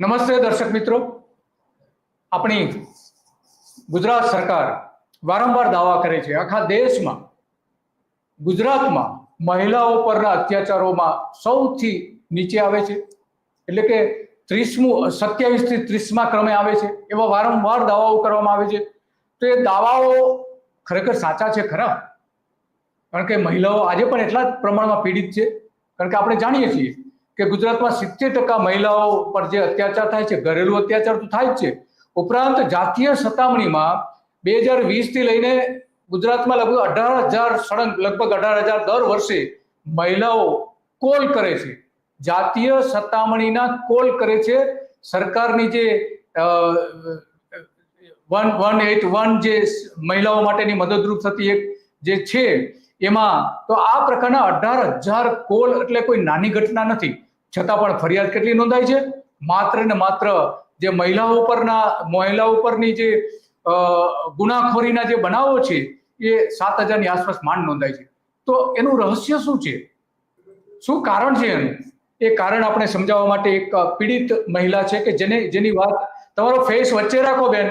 નમસ્તે દર્શક મિત્રો. આપણી ગુજરાત સરકાર વારંવાર દાવા કરે છે. આખા દેશમાં, ગુજરાતમાં મહિલાઓ પરના અત્યાચારોમાં સૌથી નીચે આવે છે. એટલે કે ત્રીસમું, સત્યાવીસથી ત્રીસમા ક્રમે આવે છે. એવા વારંવાર દાવાઓ કરવામાં આવે છે. તો એ દાવાઓ ખરેખર સાચા છે ખરા? કારણ કે મહિલાઓ આજે પણ એટલા જ પ્રમાણમાં પીડિત છે. કારણ કે આપણે જાણીએ છીએ કે ગુજરાતમાં સિત્તેર ટકા મહિલાઓ પર જે અત્યાચાર થાય છે, ઘરેલું અત્યાચાર તો થાય જ છે. ઉપરાંત જાતીય સતામણીમાં બે હજાર વીસથી લઈને ગુજરાતમાં લગભગ અઢાર હજાર સળંગ, લગભગ અઢાર હજાર દર વર્ષે મહિલાઓ કોલ કરે છે. જાતીય સતામણીના કોલ કરે છે. સરકારની જે વન વન એટ વન જે મહિલાઓ માટેની મદદરૂપ થતી એક જે છે, એમાં તો આ પ્રકારના અઢાર હજાર કોલ એટલે કોઈ નાની ઘટના નથી. છતાં પણ ફરિયાદ કેટલી નોંધાય છે? માત્ર ને માત્ર જે મહિલાઓ પરના મહિલાઓ પરની જે ગુનાખોરીના જે બનાવો છે, એ સાત હજારની આસપાસ માંડ નોંધાય છે. તો એનું રહસ્ય શું છે? શું કારણ છે એનું? એ કારણ આપણે સમજાવવા માટે એક પીડિત મહિલા છે કે જેને, જેની વાત તમારો ફેસ વચ્ચે રાખો બેન.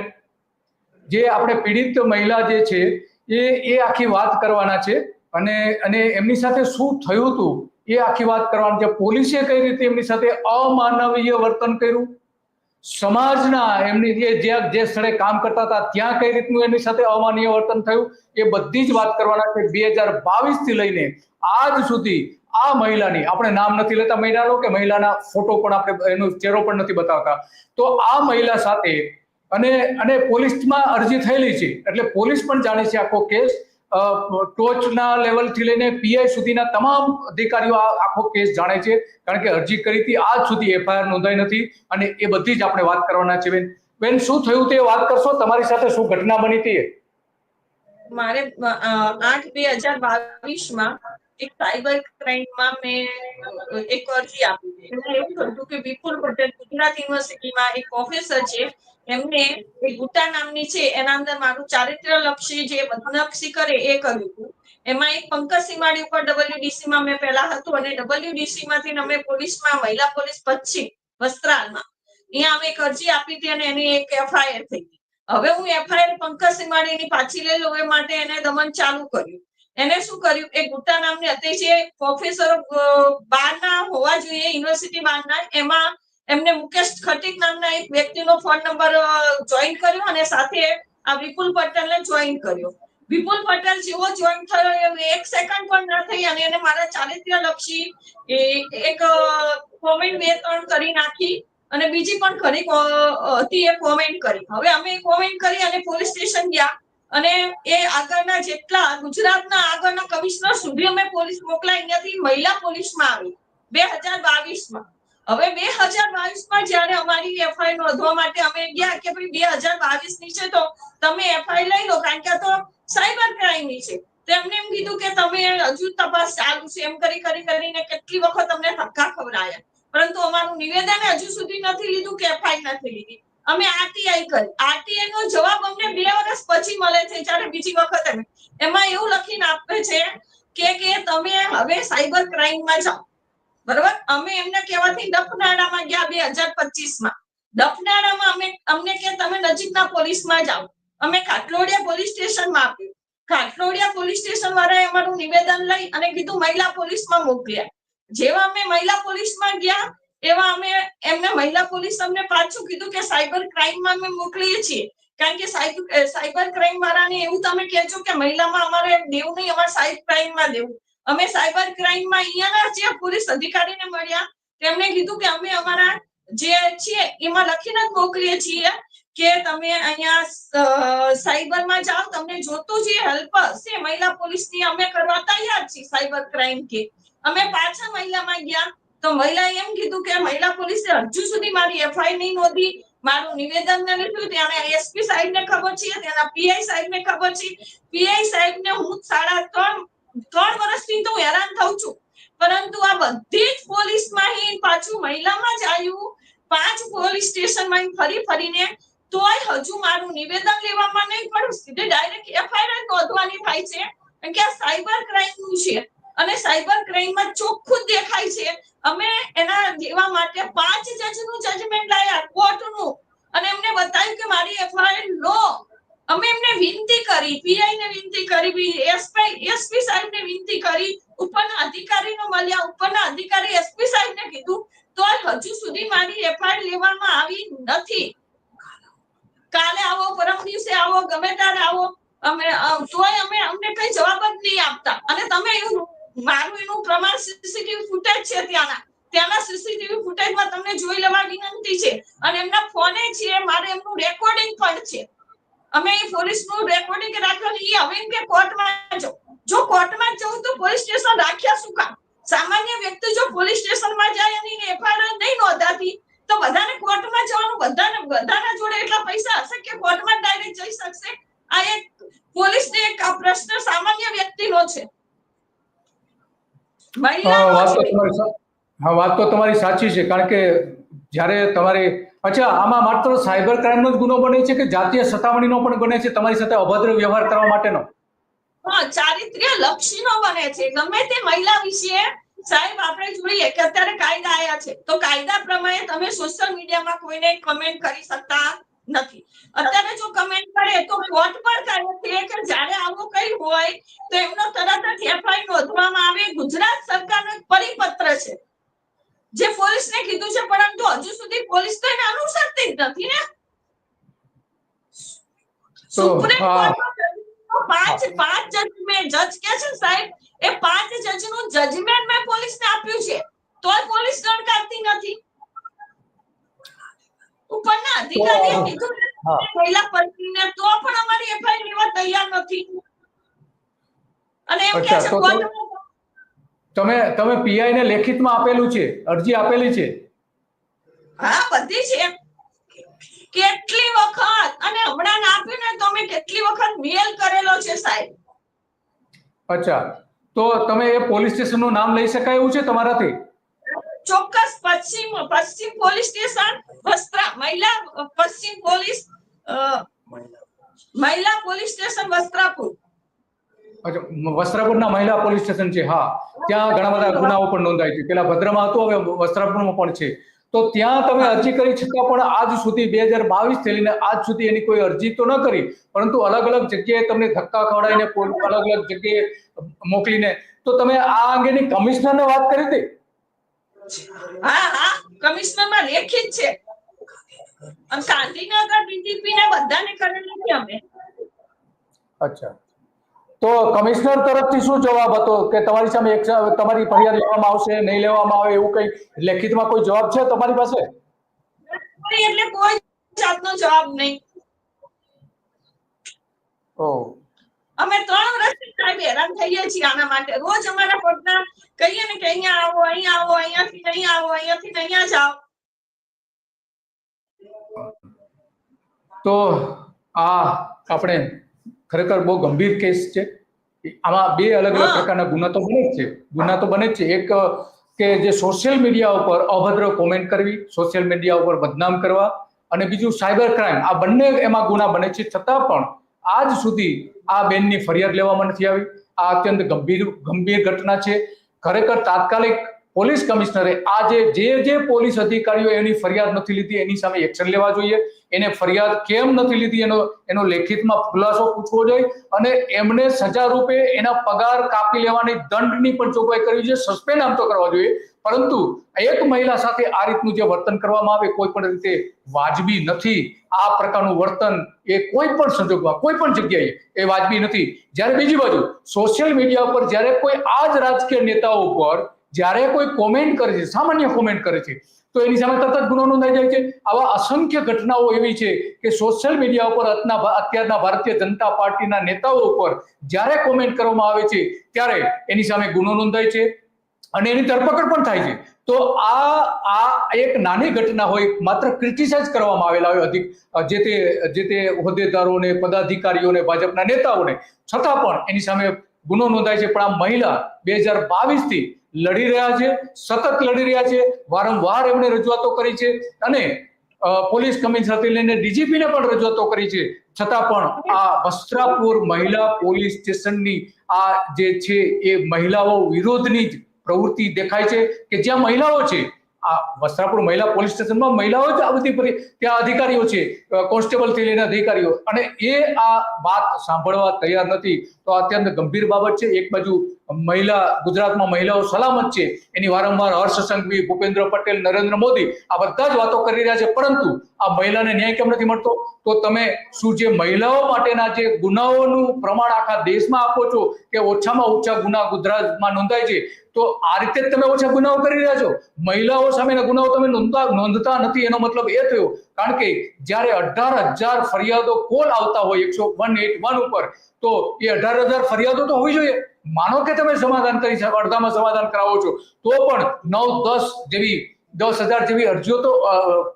જે આપણે પીડિત મહિલા જે છે, એ એ આખી વાત કરવાના છે અને અને એમની સાથે શું થયું હતું? એ આખી વાત કરવાની છે. પોલીસે કઈ રીતે એમની સાથે અમાનવીય વર્તન કર્યું? સમાજના એમની જે જે સ્થળે કામ કરતા હતા, ત્યાં કઈ રીતનું એમની સાથે અમાનવીય વર્તન થયું? એ બધી જ વાત કરવાના છે. બે હજાર બાવીસથી લઈને આજ સુધી આ મહિલાની, આપણે નામ નથી લેતા મહિલાનો કે મહિલાના ફોટો પણ આપણે એનો ચહેરો પણ નથી બતાવતા. તો આ મહિલા સાથે અને અને પોલીસમાં અરજી થયેલી છે. એટલે પોલીસ પણ જાણે છે આખો કેસ ટોચના લેવલથી લઈને પીઆઈ સુધીના તમામ અધિકારીઓ આખો કેસ જાણે છે. કારણ કે અરજી કરી હતી, આજ સુધી એફઆઈઆર નોંધાઈ નથી અને એ બધી જ આપણે વાત કરવાના છે બેન બેન, શું થયું તે વાત કરશો? તમારી સાથે શું ઘટના બની હતી મારે આઠ બે હજાર બાવીસમાં એક સાયબર ક્રાઇમમાં મેં એક અરજી આપી એમને એવું હતું કે વિપુલ પટેલ ગુજરાત યુનિવર્સિટીમાં એક પ્રોફેસર છે. એમને એક ગુટા નામની છે. એના અંદર મારું ચારિત્ર્ય લક્ષી જે બદનક્ષી કરે એ કર્યું હતું. એમાં એક પંકજ સીમાડી ઉપર ડબલ્યુડીસી માં મેં પહેલા હતું અને ડબલ્યુડીસી માંથી અમે પોલીસમાં, મહિલા પોલીસ પશ્ચિમ વસ્ત્રાલમાં. અહીંયા અમે એક અરજી આપી હતી અને એની એક એફઆઈઆર થઈ ગઈ. હવે હું એફઆઈઆર પંકજ સીમાડીની પાછી લઈ લઉં એ માટે એને દમન ચાલુ કર્યું. એને શું કર્યું? એ ગુટ્ટા નામની હતી જે પ્રોફેસરો બહારના હોવા જોઈએ યુનિવર્સિટી બહારના એમાં એમને મુકેશ ખટીક નામના એક વ્યક્તિનો ફોન નંબર જોઈન કર્યો અને સાથે આ વિપુલ પટેલને જોઈન કર્યો. વિપુલ પટેલ જેવો જોઈન થયો એક સેકન્ડ પણ ના થઈ અને એને મારા ચારિત્ર્ય લક્ષી એક કોમેન્ટ બે, ત્રણ કરી નાખી અને બીજી પણ ખરી હતી એ કોમેન્ટ કરી. હવે અમે કોમેન્ટ કરી અને પોલીસ સ્ટેશન ગયા. અને એ આગળના જેટલા ગુજરાતના આગળના કમિશનર સુધી અમે પોલીસ મોકલાઈ અહીંયાથી મહિલા પોલીસમાં આવી, બે હજાર બાવીસમાં. હવે બે હજાર બાવીસમાં જયારે અમારી એફઆઈ નોંધવા માટે અમે ગયા કે ભાઈ બે હજાર બાવીસની છે તો તમે એફઆઈ લઈ લો, કારણ કે તો સાયબર ક્રાઇમની છે તેમને એમ કીધું કે તમે હજુ તપાસ ચાલુ છે, એમ કરી કરી, કરીને કેટલી વખત અમને ધક્કા ખવડાયા. પરંતુ અમારું નિવેદન હજુ સુધી નથી લીધું કે એફઆઈ નથી લીધી. અમે આરટીઆઈ કરી. આરટીઆઈ નો જવાબ અમને બે વર્ષ પછી મળે છે, જ્યારે બીજી વખત એમાં એવું લખીને આપે છે કે કે તમે હવે સાયબર ક્રાઇમમાં જાઓ. બરોબર? અમે એમને કહેવાથી ડફનાડામાં ગયા બે હજાર પચીસમાં ડફનાડામાં અમે, અમને કે તમે નજીકના પોલીસમાં જાઓ. અમે ખાટલોડિયા પોલીસ સ્ટેશનમાં આપ્યું. ખાટલોડિયા પોલીસ સ્ટેશન વાળાએ અમારું નિવેદન લઈ અને કીધું, મહિલા પોલીસમાં મોકલ્યા. જેવા અમે મહિલા પોલીસમાં ગયા એવા અમે એમને મહિલા પોલીસ અમને પાછું કીધું કે સાયબર ક્રાઇમમાં અમે મોકલીએ છીએ. કારણ કે સાયબર ક્રાઇમ વાળાને એવું તમે કહેજો કે મહિલામાં અમારે દેવું નહીં, અમારે સાયબર ક્રાઇમમાં દેવું. અમે સાયબર ક્રાઇમમાં અહીંયાના જે પોલીસ અધિકારીને મળ્યા તેમણે કીધું કે અમે અમારા જે છીએ, એમાં લખીને જ મોકલીએ છીએ કે તમે અહીંયા સાયબરમાં જાઓ, તમને જોતું જે હેલ્પ હશે, મહિલા પોલીસની અમે કરવા તૈયાર છીએ સાયબર ક્રાઇમ કે અમે પાછા મહિલામાં ગયા તો મહિલાએ એમ કીધું કે મહિલા પોલીસે હજુ સુધી મારી એફઆઈ નહીં નોંધી. મારું નિવેદન ને લીધું ત્યારે એસપી સાહેબ ને ખબર છે ત્યાંના પીઆઈ સાહેબ ને ખબર છે. પીઆઈ સાહેબ ને હું સાડા ત્રણ ત્રણ વર્ષથી તો હેરાન થઉં છું. પરંતુ આ બધી જ પોલીસ પોલીસમાં પાછું મહિલામાં જ આવ્યું. પાંચ પોલીસ સ્ટેશનમાં ફરી ફરીને તોય હજુ મારું નિવેદન લેવામાં નહીં પણ સીધે ડાયરેક્ટ એફઆઈઆર નોંધવાની થાય છે. કારણ કે આ સાયબર ક્રાઇમનું છે. અને સાયબર ક્રાઇમમાં ચોખ્ખું દેખાય છે. અમે એના દેવા માટે પાંચ જજનું જજમેન્ટ લાયા, કોર્ટનું. અને એમને બતાવ્યું કે મારી એફઆઈઆર લો. અમે એમને વિનંતી કરી પીઆઈ ને વિનંતી કરી એસપી એસપી સાહેબ ને વિનંતી કરી, ઉપરના અધિકારીનો મળ્યા, ઉપરના અધિકારી એસપી સાહેબ ને કીધું તો હજુ સુધી મારી એફઆઈઆર લેવામાં આવી નથી. કાલે આવો, પરમ દિવસે આવો, ગમે ત્યારે આવો. અમે, તોય અમે અમને કઈ જવાબ જ નહીં આપતા. અને તમે એવું મારું એનું પ્રમાણ સીસીટીવી ફૂટેજ છે ત્યાંના. ત્યાંના સીસીટીવી ફૂટેજમાં તમને જોઈ લેવા વિનંતી છે. અને એમના ફોને છે, મારે એમનું રેકોર્ડિંગ પણ છે. અમે એ પોલીસનું રેકોર્ડિંગ રાખ્યું એ હવે કે કોર્ટમાં જો જો કોર્ટમાં જવું તો પોલીસ સ્ટેશન રાખ્યા શું કામ? સામાન્ય વ્યક્તિ જો પોલીસ સ્ટેશનમાં જાય અને એફઆઈઆર નહીં નોંધાતી, તો બધાને કોર્ટમાં જવાનું, બધાને, બધાના જોડે એટલા પૈસા હશે કે કોર્ટમાં ડાયરેક્ટ જઈ શકશે? આ એક પોલીસને એક પ્રશ્ન સામાન્ય વ્યક્તિનો છે. હા, વાત તો તમારી હા વાત તો તમારી સાચી છે કારણ કે જ્યારે તમારે અચ્છા આમાં માત્ર સાયબર ક્રાઇમનો જ ગુનો બને છે કે જાતીય સતામણીનો પણ બને છે તમારી સાથે અભદ્ર વ્યવહાર કરવા માટેનો? હા ચારિત્ર્ય લક્ષીનો બને છે ગમે તે મહિલા વિશે સાહેબ આપણે જોઈએ કે અત્યારે કાયદા આયા છે તો કાયદા પ્રમાણે તમે સોશિયલ મીડિયામાં કોઈને કમેન્ટ કરી શકતા નથી. અત્યારે જો કમેન્ટ કરે તો કોર્ટ પર કરે છે કે જ્યારે આવું કઈ હોય તો એમનો તરત જ એફઆઈ નોંધવામાં આવે. ગુજરાત સરકારનો એક પરિપત્ર છે. જે પોલીસને કીધું છે પરંતુ હજુ સુધી પોલીસ તો એને અનુસરતી જ નથી ને. સુપ્રીમ. કોર્ટમાં પાંચ પાંચ જજ મેં જજ કે છે સાહેબ એ પાંચ જજનું જજમેન્ટ મેં પોલીસને આપ્યું છે. તોય પોલીસ ગણકારતી નથી. ઉપરના અધિકારીએ કીધું મહિલા પત્નીને તો પણ અમારી એફઆઈઆર લેવા તૈયાર નથી. અને એમ કે છે તમે તમે પીઆઈ ને લેખિતમાં આપેલું છે અરજી આપેલી છે? હા બધી છે. કેટલી વખત? અને હમણાં ના આપ્યું ને તો અમે કેટલી વખત મેલ કરેલો છે સાહેબ? અચ્છા તો તમે એ પોલીસ સ્ટેશનનું નામ લઈ શકાય એવું છે તમારાથી? ચોક્કસ પશ્ચિમ પશ્ચિમ પોલીસ સ્ટેશન વસ્ત્રા મહિલા પશ્ચિમ પોલીસ મહિલા પોલીસ સ્ટેશન વસ્ત્રાપુર. વસ્ત્રાપુરના મહિલા પોલીસ સ્ટેશન છે હા. ત્યાં ઘણા બધા ગુનાઓ પણ નોંધાય છે. પેલા ભદ્રમાં હતું હવે વસ્ત્રાપુરમાં પણ છે. તો ત્યાં તમે અરજી કરી છતાં પણ આજ સુધી બે હજાર બાવીસથી લઈને આજ સુધી એની કોઈ અરજી તો ન કરી. પરંતુ અલગ અલગ જગ્યાએ તમને ધક્કા ખવડાવીને અલગ અલગ જગ્યાએ મોકલીને તો તમે આ અંગેની કમિશનરને વાત કરી હતી? હા હા કમિશનરમાં લેખિત છે. ગાંધીનગર ડીડીપી ને બધાને કરેલ નથી અમે. અચ્છા. તો કમિશનર તરફથી શું જવાબ હતો? કે તમારી સામે એક તમારી ફરિયાદ લેવામાં આવશે નહીં લેવામાં આવે એવું કઈ લેખિતમાં કોઈ જવાબ છે તમારી પાસે? એટલે કોઈ જાતનો જવાબ નહીં. ઓ અમે ત્રણ વર્ષથી સાહેબ હેરાન થઈએ છીએ આના માટે. રોજ અમારા પોતના કહીએ ને કે અહીંયા આવો અહીંયા આવો અહીંયાથી નહીં આવો અહીંયાથી અહીંયા જાઓ. તો આ આપણે ખરેખર બહુ ગંભીર કેસ છે. આમાં બે અલગ અલગ પ્રકારના ગુના તો બને જ છે. ગુના તો બને જ છે. એક કે જે સોશિયલ મીડિયા ઉપર અભદ્ર કોમેન્ટ કરવી સોશિયલ મીડિયા ઉપર બદનામ કરવા અને બીજું સાયબર ક્રાઇમ. આ બંને એમાં ગુના બને છે. છતાં પણ આજ સુધી આ બેનની ફરિયાદ લેવામાં નથી આવી. આ અત્યંત ગંભીર ગંભીર ઘટના છે. ખરેખર તાત્કાલિક પોલીસ કમિશનરે આ જે જે જે પોલીસ અધિકારીઓ એની ફરિયાદ નથી લીધી, એની સામે એક્શન લેવા જોઈએ. એને ફરિયાદ કેમ નથી લીધી એનો એનો લેખિતમાં ખુલાસો પૂછવો જોઈએ અને એમને સજા રૂપે એના પગાર કાપી લેવાની દંડની પણ જોગવાઈ કરવી જોઈએ. સસ્પેન્ડ આમ તો કરવા જોઈએ. પરંતુ એક મહિલા સાથે આ રીતનું જે વર્તન કરવામાં આવે, કોઈ પણ રીતે વાજબી નથી. આ પ્રકારનું વર્તન એ કોઈ પણ સંજોગમાં, કોઈ પણ જગ્યાએ એ વાજબી નથી. જ્યારે બીજી બાજુ, સોશિયલ મીડિયા ઉપર જ્યારે કોઈ આ જ રાજકીય નેતાઓ ઉપર જ્યારે કોઈ કોમેન્ટ કરે છે, સામાન્ય કોમેન્ટ કરે છે, તો એની સામે તરત જ ગુનો નોંધાઈ જાય છે. આવા અસંખ્ય ઘટનાઓ એવી છે કે સોશિયલ મીડિયા ઉપર અત્યારના ભારતીય જનતા પાર્ટીના નેતાઓ ઉપર જ્યારે કોમેન્ટ કરવામાં આવે છે, ત્યારે એની સામે ગુનો નોંધાય છે અને એની ધરપકડ પણ થાય છે. તો આ આ એક નાની ઘટના હોય, માત્ર ક્રિટિસાઇઝ કરવામાં આવેલા હોય અધિક, જે તે જે તે હોદ્દેદારોને, પદાધિકારીઓને, ભાજપના નેતાઓને. છતાં પણ એની સામે ગુનો નોંધાય છે, પણ આ મહિલા બે હજાર બાવીસથી લડી રહ્યા છે, સતત લડી રહ્યા છે, વારંવાર એમણે રજૂઆતો કરી છે અને પોલીસ કમિશનરથી લઈને ડીજીપીને પણ રજૂઆતો કરી છે. છતાં પણ આ વસ્ત્રાપુર મહિલા પોલીસ સ્ટેશનની આ જે છે એ મહિલાઓ વિરોધની જ પ્રવૃત્તિ દેખાય છે કે જ્યાં મહિલાઓ છે આ વસ્ત્રાપુર મહિલા પોલીસ સ્ટેશનમાં મહિલાઓ જ આ બધી ત્યાં અધિકારીઓ છે કોન્સ્ટેબલથી લઈને અધિકારીઓ. અને એ આ વાત સાંભળવા તૈયાર નથી, તો અત્યંત ગંભીર બાબત છે. એક બાજુ મહિલા, ગુજરાતમાં મહિલાઓ સલામત છે. એની વારંવાર હર્ષ સંઘવી, ભૂપેન્દ્ર પટેલ, નરેન્દ્ર મોદી, આ બધા જ વાતો કરી રહ્યા છે. પરંતુ આ મહિલાને ન્યાય કેમ નથી મળતો? તો તમે શું જે મહિલાઓ માટેના જે ગુનાઓનું પ્રમાણ આખા દેશમાં આપો છો, કે ઓછામાં ઓછા ગુના ગુજરાતમાં નોંધાય છે તો આ રીતે જ તમે ઓછા ગુનાઓ કરી રહ્યા છો. મહિલાઓ સામેના ગુનાઓ તમે નોંધતા નોંધતા નથી, એનો મતલબ એ થયો. કારણ કે જ્યારે અઢાર હજાર ફરિયાદો કોલ આવતા હોય એકસો વન એટ વન ઉપર, તો એ અઢાર હજાર ફરિયાદો તો હોવી જોઈએ. માનો કે તમે સમાધાન કરી શકો અડધામાં સમાધાન કરાવો છો, તો પણ નવ દસ જેવી દસ હજાર જેવી અરજીઓ તો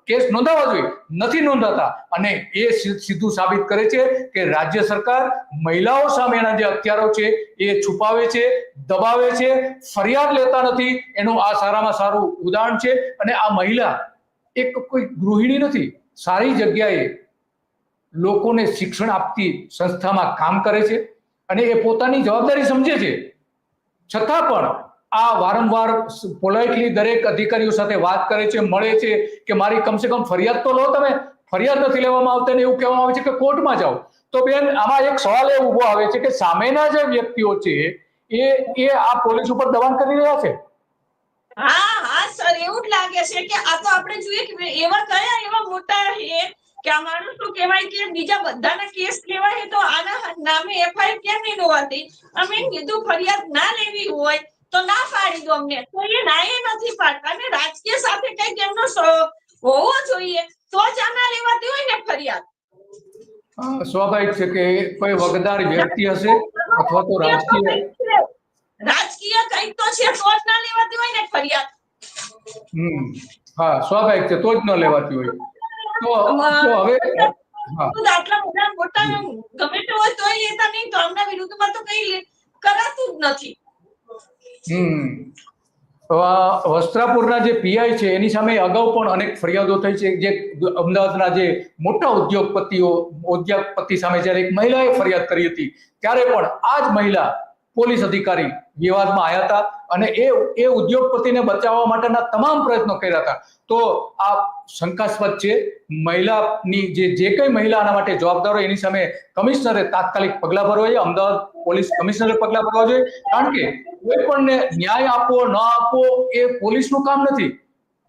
કેસ નોંધાવા જોઈએ. નથી નોંધાતા. અને એ સીધું સાબિત કરે છે કે રાજ્ય સરકાર મહિલાઓ સામેના જે અત્યારો છે એ છુપાવે છે, દબાવે છે, ફરિયાદ લેતા નથી. એનું આ સારામાં સારું ઉદાહરણ છે. અને આ મહિલા એક કોઈ ગૃહિણી નથી. સારી જગ્યાએ લોકોને શિક્ષણ આપતી સંસ્થામાં કામ કરે છે અને એ પોતાની જવાબદારી સમજે છે. છતાં પણ આ વારંવાર પોલાઇટલી દરેક અધિકારીઓ સાથે વાત કરે છે, મળે છે કે મારી કમસે કમ ફરિયાદ તો લો તમે, ફરિયાદ નથી લેવામાં આવતી ને એવું કહેવામાં આવે છે કે કોર્ટમાં જાઓ. તો બેન, આમાં એક સવાલ એ ઊભો આવે છે કે સામેના જે વ્યક્તિઓ છે, એ એ આ પોલીસ ઉપર દબાણ કરી રહ્યા છે? હા હા, સર, એવું જ લાગે છે કે આ તો આપણે જોઈએ કે એવા કયા એવા મોટા એ કે આ શું કહેવાય કે બીજા બધાના કેસ કહેવાય તો આના નામે એફઆઈઆર કેમ નહીં નોંધાતી અમે કીધું ફરિયાદ ના લેવી હોય તો ના પાડી દો અમને. તો એ નાએ નથી પાડતા અને રાજકીય સાથે કંઈક એમનો હોવો જોઈએ. તો જ આના લેવાતી હોય ને ફરિયાદ. સ્વાભાવિક છે કે કોઈ વગદાર વ્યક્તિ હશે અથવા તો રાજકીય રાજકીય કંઈક તો છે તો જ ના લેવાતી હોય ને ફરિયાદ. હમ હા સ્વાભાવિક છે તો જ ન લેવાતી હોય. તો તો હવે આટલા બધા મોટા ગમે તે હોય તોય લેતા નહીં તો આમના વિરુદ્ધમાં તો કઈ કરાતું જ નથી. તો વસ્ત્રાપુરના જે પીઆઈ છે, એની સામે અગાઉ પણ અનેક ફરિયાદો થઈ છે. જે અમદાવાદના જે મોટા ઉદ્યોગપતિઓ, ઉદ્યોગપતિ સામે જ્યારે એક મહિલાએ ફરિયાદ કરી હતી, ત્યારે પણ આ જ મહિલા પોલીસ અધિકારી વિવાદમાં આવ્યા હતા અને એ એ ઉદ્યોગપતિને બચાવવા માટેના તમામ પ્રયત્નો કર્યા હતા. તો આ શંકાસ્પદ છે. મહિલાની જે જે કઈ મહિલા આના માટે જવાબદાર હોય, એની સામે કમિશનરે તાત્કાલિક પગલાં ભરવા જોઈએ. અમદાવાદ પોલીસ કમિશનરે પગલાં ભરવા જોઈએ. કારણ કે કોઈ પણને ન્યાય આપો ન આપો એ પોલીસનું કામ નથી.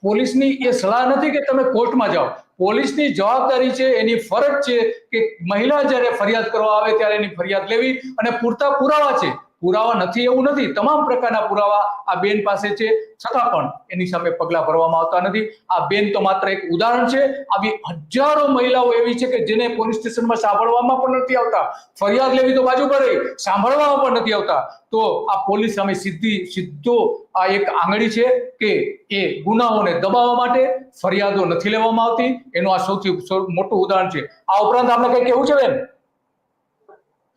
પોલીસની એ સલાહ નથી કે તમે કોર્ટમાં જાઓ. પોલીસની જવાબદારી છે, એની ફરજ છે કે મહિલા જ્યારે ફરિયાદ કરવા આવે ત્યારે એની ફરિયાદ લેવી અને પૂરતા પુરાવા છે. પુરાવા નથી, એવું નથી. તમામ પ્રકારના પુરાવા આ બેન પાસે છે. છતાં પણ એની સામે પગલાં ભરવામાં આવતા નથી. આ બેન તો માત્ર એક ઉદાહરણ છે. આવી હજારો મહિલાઓ એવી છે કે જેને પોલીસ સ્ટેશનમાં સાંભળવામાં પણ નથી આવતા. ફરિયાદ લેવી તો બાજુ પર રહી સાંભળવામાં પણ નથી આવતા. તો આ પોલીસ સામે સીધી, સીધો આ એક આંગળી છે કે એ ગુનાઓને દબાવવા માટે ફરિયાદો નથી લેવામાં આવતી. એનું આ સૌથી મોટું ઉદાહરણ છે. આ ઉપરાંત આપણે કઈ કેવું છે બેન?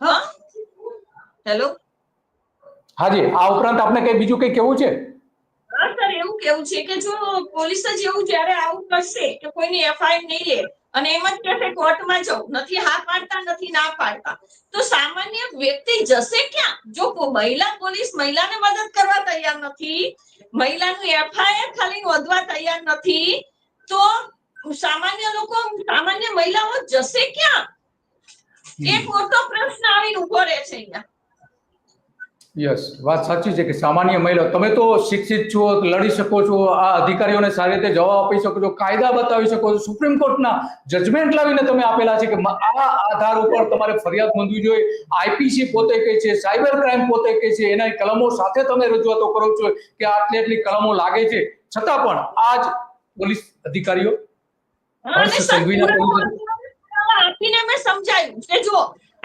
હા? હેલો હાજી, આ ઉપરાંત આપણે કઈ બીજું કઈ કેવું છે? સર, એવું કેવું છે કે જો પોલીસ જ એવું જ્યારે આવું કરશે કે કોઈની એફઆઈઆર નહીં લે અને એમ જ કહેશે કોર્ટમાં જાઓ, નથી હા પાડતા, નથી ના પાડતા, તો સામાન્ય વ્યક્તિ જશે ક્યાં? જો મહિલા પોલીસ મહિલાને મદદ કરવા તૈયાર નથી, મહિલાનું એફઆઈઆર ખાલી નોંધવા તૈયાર નથી, તો સામાન્ય લોકો, સામાન્ય મહિલાઓ જશે ક્યાં? એક મોટો પ્રશ્ન આવીને ઊભો રહે છે અહીંયા. યસ વાત સાચી છે કે સામાન્ય મહિલા તમે તો શિક્ષિત છો લડી શકો છો આ અધિકારીઓને સારી રીતે જવાબ આપી શકો છો કાયદા બતાવી શકો છો સુપ્રીમ કોર્ટના જજમેન્ટ લાવીને તમે આપેલા છે કે આ આધાર ઉપર તમારે ફરિયાદ નોંધવી જોઈએ. આઈપીસી પોતે કહે છે સાયબર ક્રાઇમ પોતે કહે છે એના કલમો સાથે તમે રજૂઆતો કરો છો કે આટલી આટલી કલમો લાગે છે. છતાં પણ આ જ પોલીસ અધિકારીઓ હર્ષ સંઘવીના આપીને મેં સમજાયું. કે જો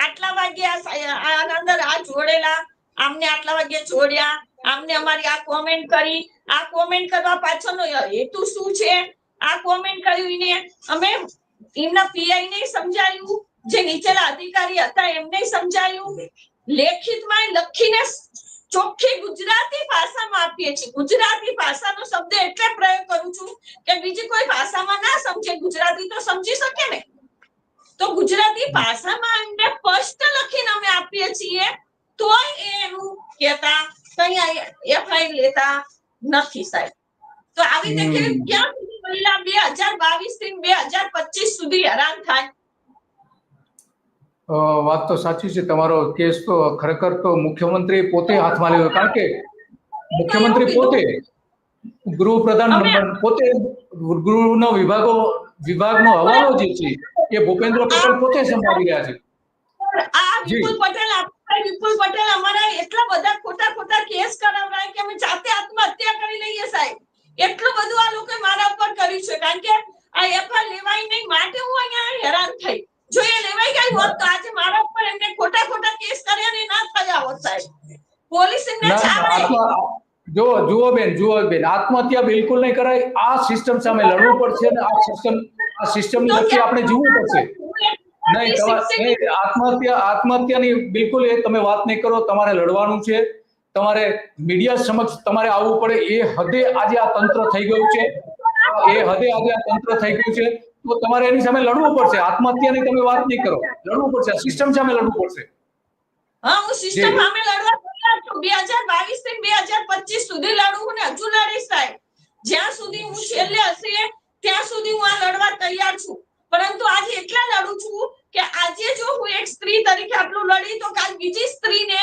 આટલા વાગે આ અંદર આ જોડેલા આમને આટલા વાગે જોડ્યા, આમને અમારી આ કોમેન્ટ કરી. આ કોમેન્ટ કરવા પાછળનો હેતુ શું છે? આ કોમેન્ટ કર્યું એને અમે એમના પીઆઈ ને સમજાયું, જે નીચેના અધિકારી હતા એમને સમજાયું. લેખિતમાં લખીને ચોખ્ખી ગુજરાતી ભાષામાં આપીએ છીએ. ગુજરાતી ભાષાનો શબ્દ એટલે પ્રયોગ કરું છું કે બીજી કોઈ ભાષામાં ના સમજે. ગુજરાતી તો સમજી શકે ને? તો ગુજરાતી ભાષામાં એમને સ્પષ્ટ લખીને અમે આપીએ છીએ તોય એ એનું કહેતા કઈ એફઆઈ લેતા નથી સાહેબ. તો આવી રીતે ક્યાં સુધી મહિલા બે હજાર બાવીસથી બે હજાર પચીસ સુધી હેરાન થાય? વાત તો સાચી છે. તમારો કેસ તો ખરેખર તો મુખ્યમંત્રી પોતે હાથમાં લેવો કારણ કે મુખ્યમંત્રી પોતે ગૃહ પ્રધાન પોતે ગૃહનો વિભાગો વિભાગનો હવાલો જે છે એ ભૂપેન્દ્ર પટેલ પોતે સંભાળી રહ્યા છે. આ વિપુલ પટેલ વિપુલ પટેલ અમારા એટલા બધા ખોટા ખોટા કેસ કરાવડાય કે અમે જાતે આત્મહત્યા કરી લઈએ સાહેબ. એટલું બધું આ લોકો મારા ઉપર કર્યું છે. કારણ કે આ એફઆઈઆર લેવાય નહીં માટે હું અહીંયા હેરાન થઈ. જો એ લેવાઈ ગઈ હોત તો આજે મારા ઉપર એમને ખોટા ખોટા કેસ કર્યા ને ના થયા હોત સાહેબ. પોલીસ એમને જો જુઓ બેન જુઓ બેન આત્મહત્યા બિલકુલ નહીં કરાય. આ સિસ્ટમ સામે લડવું પડશે અને આ સિસ્ટમ આ સિસ્ટમની વચ્ચે આપણે જીવવું પડશે. નહીં તમારે આત્મહત્યા આત્મહત્યાની બિલકુલ એ તમે વાત નહીં કરો તમારે લડવાનું છે. તમારે મીડિયા સમક્ષ તમારે આવવું પડે. એ હદે આજે આ તંત્ર થઈ ગયું છે. એ હદે આજે આ તંત્ર થઈ ગયું છે. તો તમારે એની સામે લડવું પડશે. આત્મહત્યાની તમે વાત નહીં કરો. લડવું પડશે. સિસ્ટમ સામે લડવું પડશે. હા હું સિસ્ટમ સામે લડવા તૈયાર છું. બે હજાર બાવીસથી બે હજાર પચીસ સુધી લડું ને હજુ લડીશ સાહેબ. જ્યાં સુધી હું છેલ્લે હશે ત્યાં સુધી હું આ લડવા તૈયાર છું. પરંતુ આજે એટલા લડું છું કે આજે જો હું એક સ્ત્રી તરીકે આટલું લડી તો કાલ બીજી સ્ત્રીને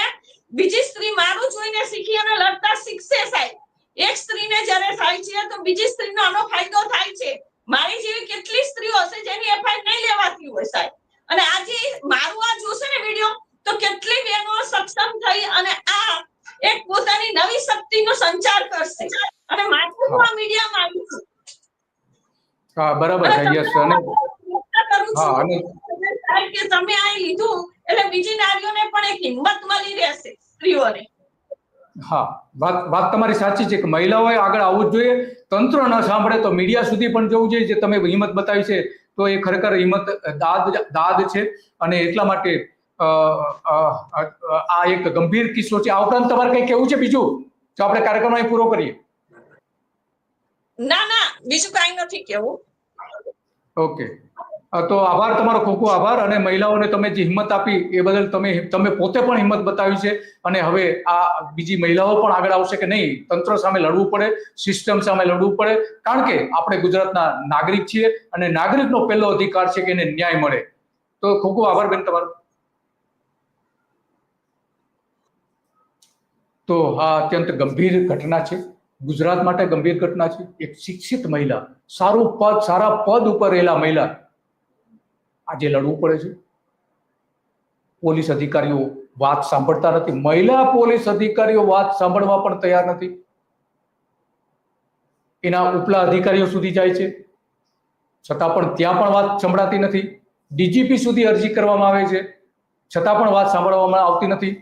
બીજી સ્ત્રી મારું જોઈને શીખી અને લડતા શીખશે સાહેબ. એક સ્ત્રીને જ્યારે થાય છે તો બીજી સ્ત્રીનો આનો ફાયદો થાય છે. મારી જેવી કેટલી સ્ત્રીઓ હશે જેની એફઆઈઆર નહીં લેવાતી હોય સાહેબ. અને આજે મારું આ જોશે ને વીડિયો તો કેટલી બહેનો સક્ષમ થઈ અને આ એક પોતાની નવી શક્તિનો સંચાર કરશે. અને માટે હું આ મીડિયામાં આવી છું. હા બરાબર છે યસ અને કરું છું. હા અને સાહેબ કે તમે આ લીધું એટલે બીજી નારીઓને પણ એક હિંમત મળી રહેશે સ્ત્રીઓને. હા વાત વાત તમારી સાચી છે કે મહિલાઓએ આગળ આવવું જ જોઈએ. તંત્ર ન સાંભળે તો મીડિયા સુધી પણ જવું જોઈએ જે તમે હિંમત બતાવી છે તો એ ખરેખર હિંમત દાદ દાદ છે. અને એટલા માટે આ એક ગંભીર કિસ્સો છે. આ ઉપરાંત તમારે કઈ કેવું છે બીજું? જો આપણે કાર્યક્રમ અહીં પૂરો કરીએ. ના ના બીજું કાંઈ નથી કેવું ઓકે. તો આભાર તમારો, ખૂબ ખૂબ આભાર. અને મહિલાઓને તમે જે હિંમત આપી એ બદલ તમે તમે પોતે પણ હિંમત બતાવી છે. અને હવે આ બીજી મહિલાઓ પણ આગળ આવશે કે નહીં, તંત્ર સામે લડવું પડે, સિસ્ટમ સામે લડવું પડે. કારણ કે આપણે ગુજરાતના નાગરિક છીએ અને નાગરિકનો પહેલો અધિકાર છે કે એને ન્યાય મળે. તો ખૂબ ખૂબ આભાર બેન તમારો. તો આ અત્યંત ગંભીર ઘટના છે. ગુજરાત માટે ગંભીર ઘટના છે. એક શિક્ષિત મહિલા, સારું પદ, સારા પદ ઉપર રહેલા મહિલા આજે લડવું પડે છે. પોલીસ અધિકારીઓ વાત સાંભળતા નથી. મહિલા પોલીસ અધિકારીઓ વાત સાંભળવા પણ તૈયાર નથી. એના ઉપલા અધિકારીઓ સુધી જાય છે. છતાં પણ ત્યાં પણ વાત સંભળાતી નથી. ડીજીપી સુધી અરજી કરવામાં આવે છે. છતાં પણ વાત સાંભળવામાં આવતી નથી.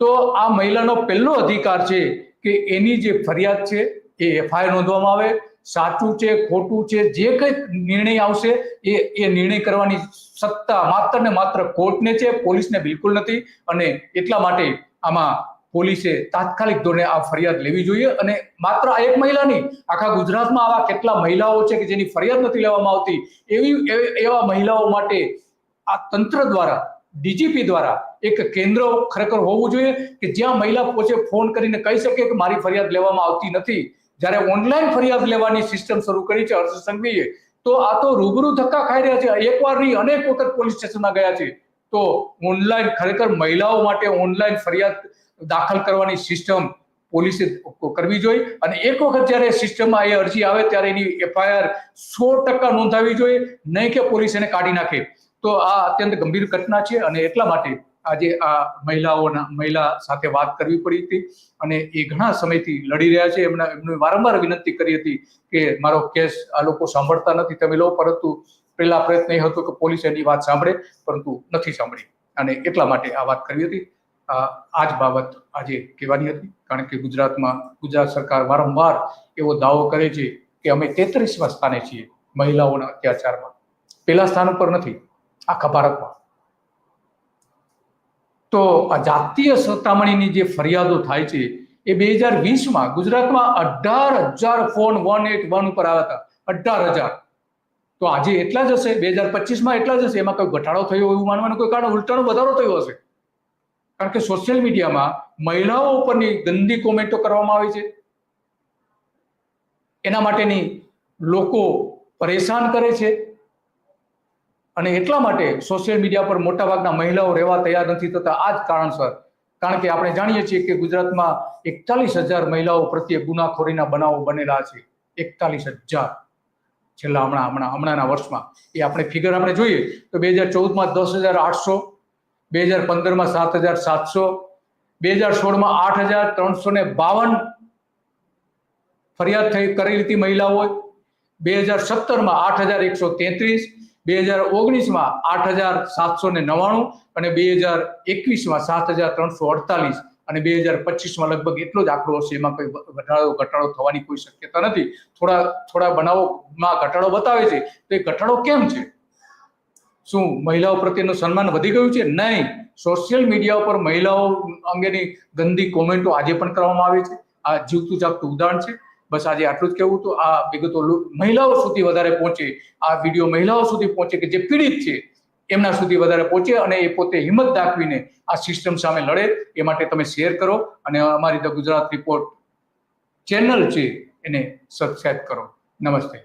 તો આ મહિલાનો પહેલો અધિકાર છે કે એની જે ફરિયાદ છે એ એફઆઈઆર નોંધવામાં આવે. સાચું છે, ખોટું છે, જે કંઈ નિર્ણય આવશે, એ એ નિર્ણય કરવાની સત્તા માત્ર ને માત્ર કોર્ટને છે, પોલીસને બિલકુલ નથી. અને એટલા માટે આમાં પોલીસે તાત્કાલિક ધોરણે આ ફરિયાદ લેવી જોઈએ. અને માત્ર આ એક મહિલા નહીં, આખા ગુજરાતમાં આવા કેટલા મહિલાઓ છે કે જેની ફરિયાદ નથી લેવામાં આવતી, એવી, એવા મહિલાઓ માટે આ તંત્ર દ્વારા, ડીજીપી દ્વારા એક કેન્દ્ર ખરેખર હોવું જોઈએ કે જ્યાં મહિલા પોતે ફોન કરીને કહી શકે કે મારી ફરિયાદ લેવામાં આવતી નથી. જ્યારે ઓનલાઈન ફરિયાદ લેવાની સિસ્ટમ શરૂ કરી છે હર્ષ સંઘવીએ, તો આ તો રૂબરૂ ધક્કા ખાઈ રહ્યા છે. એકવાર નહીં, અનેક વખત પોલીસ સ્ટેશનમાં ગયા છે. તો ઓનલાઈન ખરેખર મહિલાઓ માટે ઓનલાઈન ફરિયાદ દાખલ કરવાની સિસ્ટમ પોલીસે કરવી જોઈએ. અને એક વખત જ્યારે સિસ્ટમમાં એ અરજી આવે, ત્યારે એની એફઆઈઆર સો ટકા નોંધાવી જોઈએ. નહીં કે પોલીસ એને કાઢી નાખે. તો આ અત્યંત ગંભીર ઘટના છે અને એટલા માટે આજે આ મહિલાઓના, મહિલા સાથે વાત કરવી પડી હતી અને એ ઘણા સમયથી લડી રહ્યા છે. એમના, એમને વારંવાર વિનંતી કરી હતી કે મારો કેસ આ લોકો સાંભળતા નથી, તમે લો. પરંતુ પહેલા પ્રયત્ન એ હતો કે પોલીસ એની વાત સાંભળે, પરંતુ નથી સાંભળી. અને એટલા માટે આ વાત કરી હતી. આ જ બાબત આજે કહેવાની હતી. કારણ કે ગુજરાતમાં, ગુજરાત સરકાર વારંવાર એવો દાવો કરે છે કે અમે તેત્રીસમાં સ્થાને છીએ મહિલાઓના અત્યાચારમાં. પહેલા સ્થાન ઉપર નથી, આખા ભારતમાં. તો આ જાતીય સતામણીની જે ફરિયાદો થાય છે, એ બે હજાર વીસમાં ગુજરાતમાં અઢાર હજાર ફોન વન એટ વન ઉપર આવ્યા હતા. અઢાર હજાર. તો આજે એટલા જ હશે? બે હજાર પચીસમાં એટલા જ હશે? એમાં કોઈ ઘટાડો થયો એવું માનવાનું કોઈ કારણ? ઉલટાનો વધારો થયો હશે. કારણ કે સોશિયલ મીડિયામાં મહિલાઓ ઉપરની ગંદી કોમેન્ટો કરવામાં આવે છે. એના માટેની લોકો પરેશાન કરે છે. અને એટલા માટે સોશિયલ મીડિયા પર મોટાભાગના મહિલાઓ રહેવા તૈયાર નથી થતા આ જ કારણસર. કારણ કે આપણે જાણીએ છીએ કે ગુજરાતમાં એકતાલીસ હજાર મહિલાઓ પ્રત્યે ગુનાખોરીના બનાવો બનેલા છે. એકતાલીસ હજાર. છેલ્લા હમણાં હમણાં, હમણાંના વર્ષમાં. એ આપણે ફિગર આપણે જોઈએ તો બે હજાર ચૌદમાં દસ હજાર આઠસો, બે હજાર પંદરમાં સાત હજાર સાતસો, બે હજાર સોળમાં આઠ હજાર ત્રણસો ને બાવન ફરિયાદ થઈ કરેલી હતી મહિલાઓએ. બે હજાર સત્તરમાં આઠ હજાર એકસો તેત્રીસ બે હજાર ઓગણીસમાં આઠ હજાર સાતસો ને નવ્વાણું અને બે હજાર એકવીસમાં સાત હજાર ત્રણસો અડતાલીસ અને બે હજાર પચીસમાં લગભગ એટલો જ આંકડો હશે. એમાં કોઈ ઘટાડો ઘટાડો થવાની કોઈ શક્યતા નથી. થોડા થોડા બનાવોમાં ઘટાડો બતાવે છે. તો એ ઘટાડો કેમ છે? શું મહિલાઓ પ્રત્યેનું સન્માન વધી ગયું છે? નહીં. સોશિયલ મીડિયા ઉપર મહિલાઓ અંગેની ગંદી કોમેન્ટો આજે પણ કરવામાં આવે છે. આ જીવતું જાગતું ઉદાહરણ છે. બસ આજે આટલું જ કહેવું હતું આ વિગતો મહિલાઓ સુધી વધારે પહોંચે. આ વીડિયો મહિલાઓ સુધી પહોંચે કે જે પીડિત છે, એમના સુધી વધારે પહોંચે અને એ પોતે હિંમત દાખવીને આ સિસ્ટમ સામે લડે, એ માટે તમે શેર કરો અને અમારી ધ ગુજરાત રિપોર્ટ ચેનલ છે, એને સબસ્ક્રાઈબ કરો. નમસ્તે.